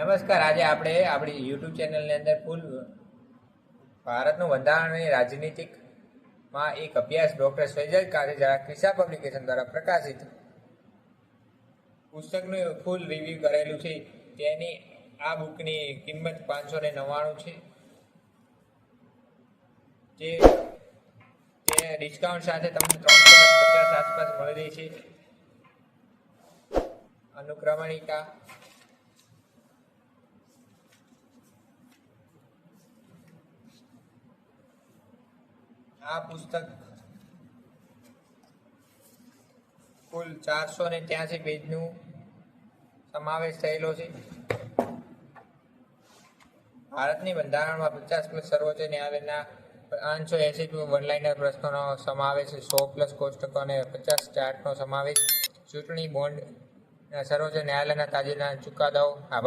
નમસ્કાર. આજે આપણે આપણી યુટ્યુબ ચેનલની અંદર ફૂલ ભારતનું બંધારણ અને રાજનીતિકમાં એક અભ્યાસ ડૉક્ટર સૈજલ કારેજા કિસ્સા પબ્લિકેશન દ્વારા પ્રકાશિત પુસ્તકનું ફૂલ રિવ્યૂ કરેલું છે. તેની આ બુકની કિંમત પાંચસો ને નવ્વાણું છે. જે તે ડિસ્કાઉન્ટ સાથે તમને ત્રણસો પચાસ આસપાસ મળી રહી છે. અનુક્રમણિકા આ પુસ્તક કુલ ચારસો ને ત્યાસી પેજનું સમાવેશ થયેલો છે. ભારતની બંધારણમાં પચાસ પ્લસ સર્વોચ્ચ ન્યાયાલયના પાંચસો એસી વનલાઇનર પ્રશ્નોનો સમાવેશ સો પ્લસ કોષ્ટકો અને પચાસ ચાર્ટનો સમાવેશ. ચૂંટણી બોન્ડ સર્વોચ્ચ ન્યાયાલયના તાજેતરના ચુકાદાઓ.